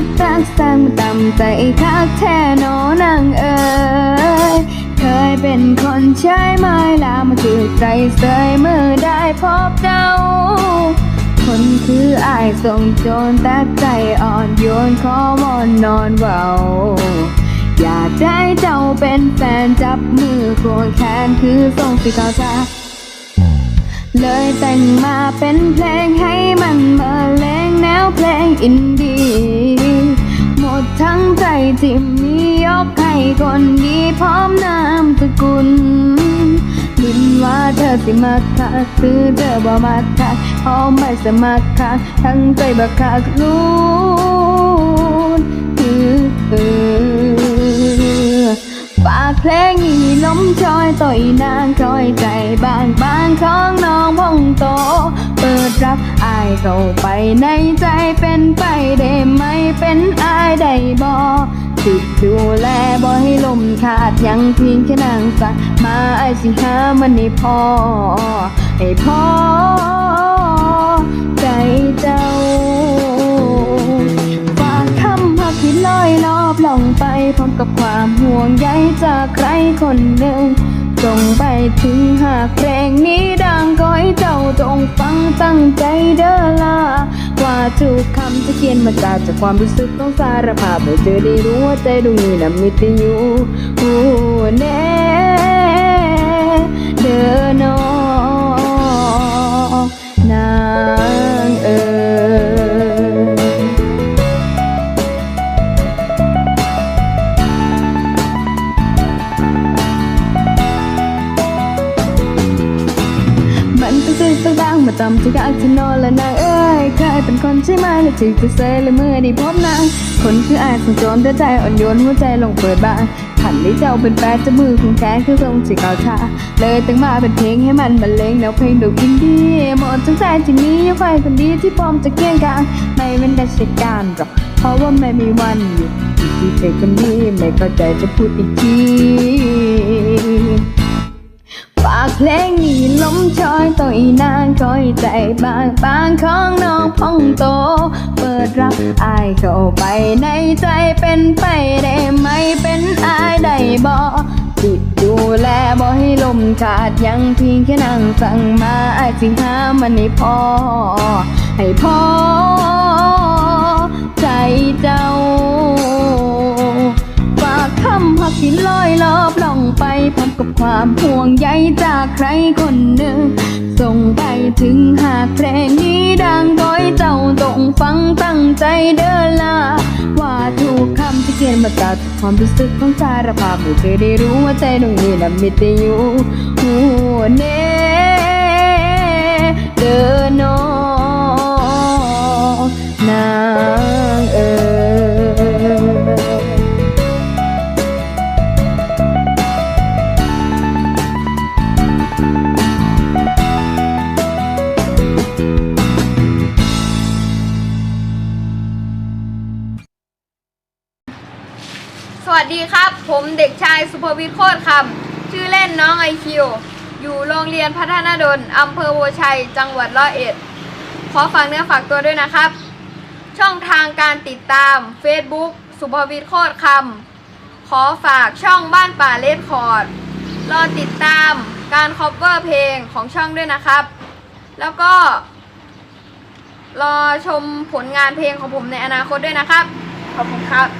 มันตึกตึกตักตักสร้างต่ำใจคักแท้นอนางเอ๋ยเคยเป็นคนใช้ไม้ลามาถือใจเสยเมื่อได้พบเจ้า คนคืออายส่งโจรแต่ใจอ่อนโยนขอวอนนอนเบาอยากได้เจ้าเป็นแฟนจับมือควงแขนคือส่งสีขาวชาเลยแต่งมาเป็นเพลงให้มันมาเลงแนวเพลงอินดี้ ทั้งใจที่มียกให้คนดีพร้อมนามสกุลลุ้นว่าเธอสิมาคักคือเธอบ่มาคักพอไม่สมัครคักทั้งใจบักคักลุ้นคือ มชอยต่อยนางคอยใจบางบางของน้องพงโต เปิดรับอายเข้าไปในใจเป็นไปได้ไหมเป็นอายได้บ่ติดดูแลบ่ให้ลมขาดยังเพียงแค่นางสักมาไอสิหามันให้พอให้พอใจเจ้าฝากคำพักที่ลอยลอบลงไปพร้อมกับความห่วงใยจากใครคนหนึ่ง จงไปถึงหากเพลงนี้ดังก็ให้เจ้าจงฟังตั้งใจเด้อล่ะว่าทุกคำที่เขียนมาจากจากความรู้สึกต้องสารภาพให้เจอได้รู้ว่าใจดวงนี้นั้นมีแต่อยู่หูแน่ มันเป็นสิ่งต่างมาจำที่กากที่นอนและนางเอ้ยเคยเป็นคนใช่ไหมและถึงจะเซยและเมื่อได้พบนางคนคืออายสังโจรแต่ใจอ่อนโยนหัวใจลงเปิดบ้านขันได้เจ้าเป็นแฟนจะมือคงแขนคือทรงสีขาวชาเลยตั้งมาเป็นเพลงให้มันบรรเลงแนวเพลงดูอินดี้หมดทั้งใจที่มียังใครคนดีที่พร้อมจะเคียงกลางไม่เป็นราชการหรอกเพราะว่าไม่มีวันอยู่ที่เธอคนนี้ไม่เข้าใจจะพูดอีกที ฝากเพลงนี้ล้มชอยต่อยนางคอยใจบางบางของน้องพองโต เปิดรับอายเข้าไปในใจเป็นไปได้ไหมเป็นอายได้บ่ติดดูแลบ่ให้ลมขาดยังเพียงแค่นั่งสั่งมาอายสิหามันให้พอ ให้พอใจเจ้า ฝากคำพักที่ลอยลอบล่อ ไปพร้อมกับความห่วงใยจากใครคนหนึ่ง ส่งไปถึงหากเพลงนี้ดังก้อยเจ้าต้องฟังตั้งใจเด้อล่ะว่าทุกคำที่เขียนมาจากความรู้สึกของสารภาพให้เธอได้รู้ว่าใจตรงนี้นั้นมีแต่อยู่หัวเน่เดินน้อนา สวัสดีครับ ผมเด็กชายสุภวิทย์โคตรคำชื่อเล่นน้องไอคิว อยู่โรงเรียนพัฒนาดลอำเภอโวชัย จังหวัดร้อยเอ็ด ขอฝากเนื้อฝากตัวด้วยนะครับ ช่องทางการติดตาม Facebook สุภวิทย์โคตรคำขอฝากช่องบ้านป่าเลดคอร์ด รอติดตามการคอฟเวอร์เพลงของช่องด้วยนะครับ แล้วก็ รอชมผลงานเพลงของผมในอนาคตด้วยนะครับ ขอบคุณครับ